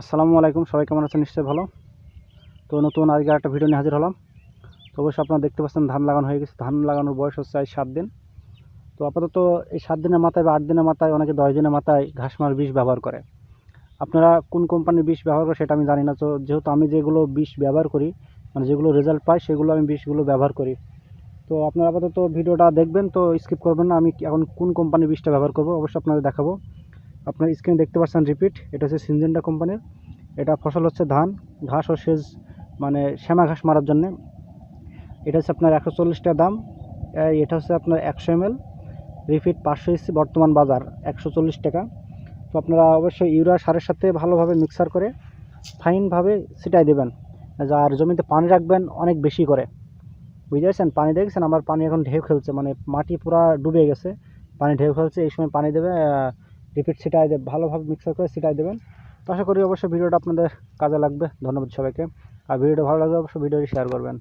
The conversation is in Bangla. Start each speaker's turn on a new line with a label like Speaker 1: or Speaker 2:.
Speaker 1: আসসালামু আলাইকুম, সবাই কেমন আছেন? নিশ্চয়ই ভালো। তো নতুন আজকে একটা ভিডিও নিয়ে হাজির হলাম। তো অবশ্যই আপনারা দেখতে পাচ্ছেন ধান লাগানো হয়ে গেছে। ধান লাগানোর বয়স হচ্ছে আজ সাত দিন। তো আপাতত এই সাত দিনের মাথায় বা আট দিনের মাথায় অনেকে দশ দিনের মাথায় ঘাস মার বিষ ব্যবহার করে। আপনারা কোন কোম্পানির বিষ ব্যবহার করে সেটা আমি জানি না। তো যেহেতু আমি যেগুলো বিষ ব্যবহার করি মানে যেগুলো রেজাল্ট পাই, সেগুলো আমি বিষগুলো ব্যবহার করি। তো আপনারা আপাতত ভিডিওটা দেখবেন, তো স্কিপ করবেন না। আমি এখন কোন কোম্পানির বিষটা ব্যবহার করব, অবশ্যই আপনাদের দেখাবো। আপনার স্ক্রিনে দেখতে পাচ্ছেন রিপিট এটা হচ্ছে সিনজেন্ডা কোম্পানির। এটা ফসল হচ্ছে ধান, ঘাস ও সেচ মানে শ্যামা ঘাস মারার জন্যে। এটা হচ্ছে আপনার একশো চল্লিশ টাকা দাম। এটা হচ্ছে আপনার একশো এম রিফিট পাঁচশো এসি, বর্তমান বাজার একশো চল্লিশ টাকা। তো আপনারা অবশ্যই ইউরিয়া সারের সাথে ভালোভাবে মিক্সার করে ফাইনভাবে ছিটাই দেবেন। আর জমিতে পানি রাখবেন, অনেক বেশি করে। বুঝতে পারছেন? পানি দেখছেন? আমার পানি এখন ঢেউ খেলছে মানে মাটি পুরা ডুবে গেছে। পানি ঢেউ খেলছে, এই সময় পানি দেবে রিপিট ছিটাই দেবে ভালোভাবে মিক্সার করে ছিটাই দেবেন। তো আশা করি অবশ্যই ভিডিওটা আপনাদের কাজে লাগবে। ধন্যবাদ সবাইকে। আর ভিডিওটা ভালো লাগলে অবশ্যই ভিডিওটি শেয়ার করবেন।